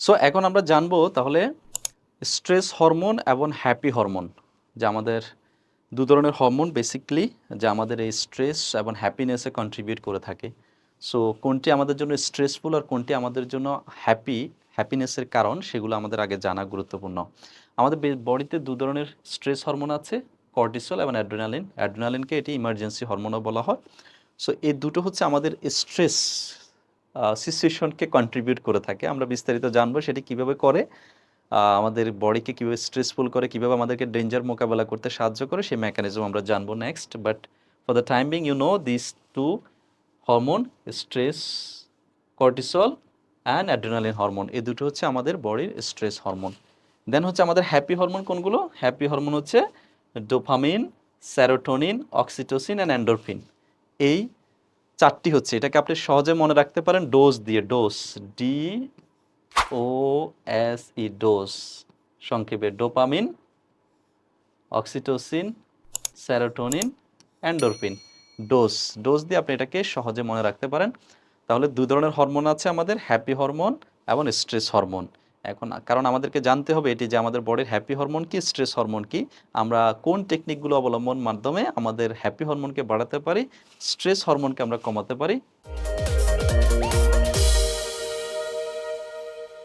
So এখন আমরা জানব তাহলে স্ট্রেস হরমোন এবং হ্যাপি হরমোন যে আমাদের দু ধরনের হরমোন বেসিকলি যা আমাদের এই স্ট্রেস এবং হ্যাপিনেসে কন্ট্রিবিউট করে থাকে। সো কোনটি আমাদের জন্য স্ট্রেসফুল আর কোনটি আমাদের জন্য হ্যাপি হ্যাপিনেসের কারণ, সেগুলো আমাদের আগে জানা গুরুত্বপূর্ণ। আমাদের বডিতে দু ধরনের স্ট্রেস হরমোন আছে কর্টিসল এবং অ্যাড্রেনালিন অ্যাড্রেনালিনকে এটি ইমার্জেন্সি হরমোনও বলা হয়। সো এই দুটো হচ্ছে আমাদের স্ট্রেস সিচুয়েশনকে কন্ট্রিবিউট করে থাকে। আমরা বিস্তারিত জানব সেটি কীভাবে করে আমাদের বডিকে কীভাবে স্ট্রেসফুল করে, কীভাবে আমাদেরকে ডেঞ্জার মোকাবেলা করতে সাহায্য করে, সেই মেকানিজম আমরা জানব next but for the time being you know this two hormone stress cortisol and adrenaline hormone এই দুটো হচ্ছে আমাদের বডির স্ট্রেস হরমোন দেন হচ্ছে আমাদের হ্যাপি হরমোন কোনগুলো? হ্যাপি হরমোন হচ্ছে dopamine serotonin oxytocin and endorphin এই চারটি হচ্ছে, এটাকে আপনি সহজে মনে রাখতে পারেন ডোজ দিয়ে dose D O S E dose সংক্ষেপে dopamine oxytocin serotonin endorphin dose dose দিয়ে আপনি এটাকে সহজে মনে রাখতে পারেন। তাহলে দুই ধরনের হরমোন আছে আমাদের হ্যাপি হরমোন এবং স্ট্রেস হরমোন এখন কারণ আমাদেরকে জানতে হবে এটি যে আমাদের বডির হ্যাপি হরমোন কি স্ট্রেস হরমোন কি, আমরা কোন টেকনিকগুলো অবলম্বন মাধ্যমে আমাদের হ্যাপি হরমোনকে বাড়াতে পারি স্ট্রেস হরমোনকে আমরা কমাতে পারি।